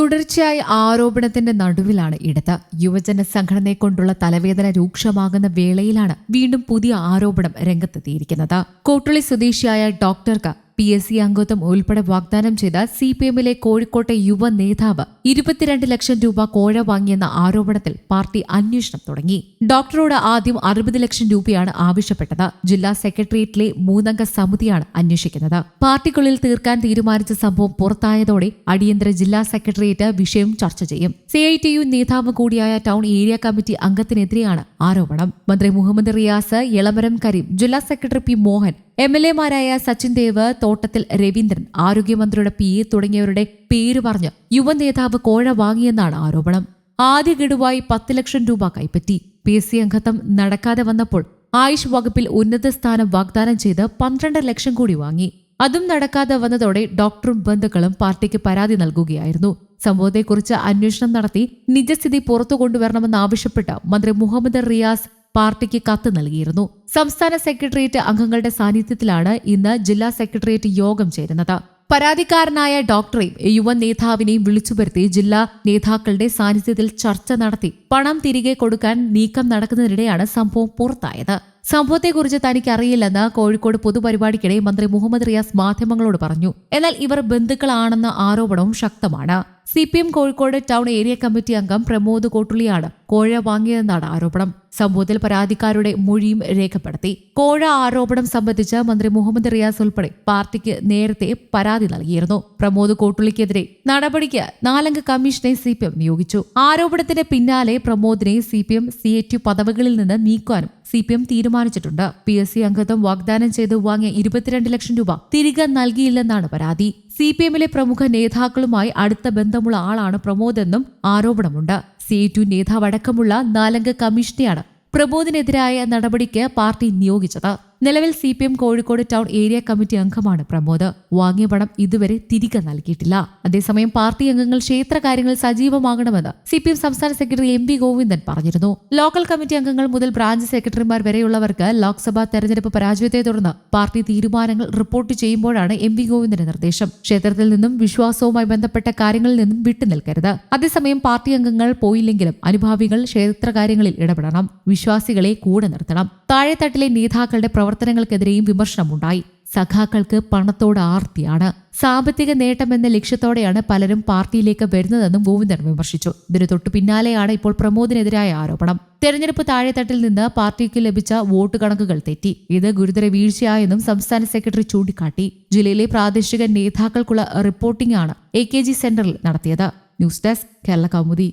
തുടർച്ചയായ ആരോപണത്തിന്റെ നടുവിലാണ് ഇടത്. യുവജന സംഘടനയെ കൊണ്ടുള്ള തലവേദന രൂക്ഷമാകുന്ന വേളയിലാണ് വീണ്ടും പുതിയ ആരോപണം രംഗത്തെത്തിയിരിക്കുന്നത്. കോട്ടുളി സ്വദേശിയായ ഡോക്ടർക്ക് പി എസ് സി അംഗത്വം ഉൾപ്പെടെ വാഗ്ദാനം ചെയ്ത സി പി എമ്മിലെ കോഴിക്കോട്ടെ യുവ നേതാവ് ഇരുപത്തിരണ്ട് ലക്ഷം രൂപ കോഴ വാങ്ങിയെന്ന ആരോപണത്തിൽ പാർട്ടി അന്വേഷണം തുടങ്ങി. ഡോക്ടറോട് ആദ്യം അറുപത് ലക്ഷം രൂപയാണ് ആവശ്യപ്പെട്ടത്. ജില്ലാ സെക്രട്ടേറിയറ്റിലെ മൂന്നംഗ സമിതിയാണ് അന്വേഷിക്കുന്നത്. പാർട്ടിക്കുള്ളിൽ തീർക്കാൻ തീരുമാനിച്ച സംഭവം പുറത്തായതോടെ അടിയന്തര ജില്ലാ സെക്രട്ടേറിയറ്റ് വിഷയം ചർച്ച ചെയ്യും. സി ഐ ടി യു നേതാവ് കൂടിയായ ടൗൺ ഏരിയ കമ്മിറ്റി അംഗത്തിനെതിരെയാണ് ആരോപണം. മന്ത്രി മുഹമ്മദ് റിയാസ് എളമരം കരീം ജില്ലാ secretary P Mohan M L എമാരായ Sachin Dev Thottathil Raveendran ആരോഗ്യമന്ത്രിയുടെ P A തുടങ്ങിയവരുടെ പേര് പറഞ്ഞ് യുവ നേതാവ് കോഴ വാങ്ങിയെന്നാണ് ആരോപണം. ആദ്യ ഗഡുവായി പത്ത് ലക്ഷം രൂപ കൈപ്പറ്റി. പി എസ് സി അംഗത്വം നടക്കാതെ വന്നപ്പോൾ ആയുഷ് വകുപ്പിൽ ഉന്നത സ്ഥാനം വാഗ്ദാനം ചെയ്ത് പന്ത്രണ്ട് ലക്ഷം കൂടി വാങ്ങി. അതും നടക്കാതെ വന്നതോടെ ഡോക്ടറും ബന്ധുക്കളും പാർട്ടിക്ക് പരാതി നൽകുകയായിരുന്നു. സംഭവത്തെക്കുറിച്ച് അന്വേഷണം നടത്തി നിജസ്ഥിതി പുറത്തു കൊണ്ടുവരണമെന്നാവശ്യപ്പെട്ട് മന്ത്രി മുഹമ്മദ് റിയാസ് പാർട്ടിക്ക് കത്ത് നൽകിയിരുന്നു. സംസ്ഥാന സെക്രട്ടേറിയറ്റ് അംഗങ്ങളുടെ സാന്നിധ്യത്തിലാണ് ഇന്ന് ജില്ലാ സെക്രട്ടേറിയറ്റ് യോഗം ചേരുന്നത്. പരാതിക്കാരനായ ഡോക്ടറെയും യുവ നേതാവിനെയും വിളിച്ചു വരുത്തി ജില്ലാ നേതാക്കളുടെ സാന്നിധ്യത്തിൽ ചർച്ച നടത്തി പണം തിരികെ കൊടുക്കാൻ നീക്കം നടക്കുന്നതിനിടെയാണ് സംഭവം പുറത്തായത്. സംഭവത്തെക്കുറിച്ച് തനിക്ക് അറിയില്ലെന്ന് കോഴിക്കോട് പൊതുപരിപാടിക്കിടെ മന്ത്രി മുഹമ്മദ് റിയാസ് മാധ്യമങ്ങളോട് പറഞ്ഞു. എന്നാൽ ഇവർ ബന്ധുക്കളാണെന്ന ആരോപണവും ശക്തമാണ്. C P M Kozhikode town area committee അംഗം പ്രമോദ് കോട്ടുള്ളിയാണ് കോഴ വാങ്ങിയതെന്നാണ് ആരോപണം. സംഭവത്തിൽ പരാതിക്കാരുടെ മൊഴിയും രേഖപ്പെടുത്തി. കോഴ ആരോപണം സംബന്ധിച്ച് മന്ത്രി മുഹമ്മദ് റിയാസ് ഉൾപ്പെടെ പാർട്ടിക്ക് നേരത്തെ പരാതി നൽകിയിരുന്നു. പ്രമോദ് കോട്ടുള്ളിക്കെതിരെ നടപടിക്ക് നാലംഗ കമ്മീഷനെ സി നിയോഗിച്ചു. ആരോപണത്തിന് പിന്നാലെ പ്രമോദിനെ സി പി എം സി പദവികളിൽ നിന്ന് നീക്കാനും സി പി എം തീരുമാനിച്ചിട്ടുണ്ട്. പി എസ് സി അംഗത്വം വാഗ്ദാനം ചെയ്ത് വാങ്ങിയ ഇരുപത്തിരണ്ട് ലക്ഷം രൂപ തിരികെ നൽകിയില്ലെന്നാണ് പരാതി. സി പി എമ്മിലെ പ്രമുഖ നേതാക്കളുമായി അടുത്ത ബന്ധമുള്ള ആളാണ് പ്രമോദ് എന്നും ആരോപണമുണ്ട്. സി ടു നേതാവടക്കമുള്ള നാലംഗ കമ്മീഷനെയാണ് പ്രമോദിനെതിരായ നടപടിക്ക് പാർട്ടി നിയോഗിച്ചത്. നിലവിൽ C P M Kozhikode town area committee അംഗമാണ് പ്രമോദ്. വാങ്ങിയ പണം ഇതുവരെ തിരികെ നൽകിയിട്ടില്ല. അതേസമയം പാർട്ടി അംഗങ്ങൾ ക്ഷേത്ര കാര്യങ്ങൾ സജീവമാകണമെന്ന് സി പി എം സംസ്ഥാന സെക്രട്ടറി എം പി ഗോവിന്ദൻ പറഞ്ഞിരുന്നു. ലോക്കൽ കമ്മിറ്റി അംഗങ്ങൾ മുതൽ ബ്രാഞ്ച് സെക്രട്ടറിമാർ വരെയുള്ളവർക്ക് ലോക്സഭാ തെരഞ്ഞെടുപ്പ് പരാജയത്തെ തുടർന്ന് പാർട്ടി തീരുമാനങ്ങൾ റിപ്പോർട്ട് ചെയ്യുമ്പോഴാണ് എം പി ഗോവിന്ദന്റെ നിർദ്ദേശം. ക്ഷേത്രത്തിൽ നിന്നും വിശ്വാസവുമായി ബന്ധപ്പെട്ട കാര്യങ്ങളിൽ നിന്നും വിട്ടുനിൽക്കരുത് അതേസമയം പാർട്ടി അംഗങ്ങൾ പോയില്ലെങ്കിലും അനുഭാവികൾ ക്ഷേത്രകാര്യങ്ങളിൽ ഇടപെടണം. വിശ്വാസികളെ കൂടെ നിർത്തണം. താഴെത്തട്ടിലെ നേതാക്കളുടെ പ്രവർത്തനങ്ങൾക്കെതിരെയും വിമർശനമുണ്ടായി. സഖാക്കൾക്ക് പണത്തോട് ആർത്തിയാണ്. സാമ്പത്തിക നേട്ടമെന്ന ലക്ഷ്യത്തോടെയാണ് പലരും പാർട്ടിയിലേക്ക് വരുന്നതെന്നും ഗോവിന്ദൻ വിമർശിച്ചു. ഇതിനു തൊട്ടു പിന്നാലെയാണ് ഇപ്പോൾ പ്രമോദിനെതിരായ ആരോപണം. തെരഞ്ഞെടുപ്പ് താഴെത്തട്ടിൽ നിന്ന് പാർട്ടിക്ക് ലഭിച്ച വോട്ട് കണക്കുകൾ തെറ്റി. ഇത് ഗുരുതര വീഴ്ചയായെന്നും സംസ്ഥാന സെക്രട്ടറി ചൂണ്ടിക്കാട്ടി. ജില്ലയിലെ പ്രാദേശിക നേതാക്കൾക്കുള്ള റിപ്പോർട്ടിംഗാണ് എ കെ ജി സെന്ററിൽ നടത്തിയത്. News desk Kerala Kaumudi.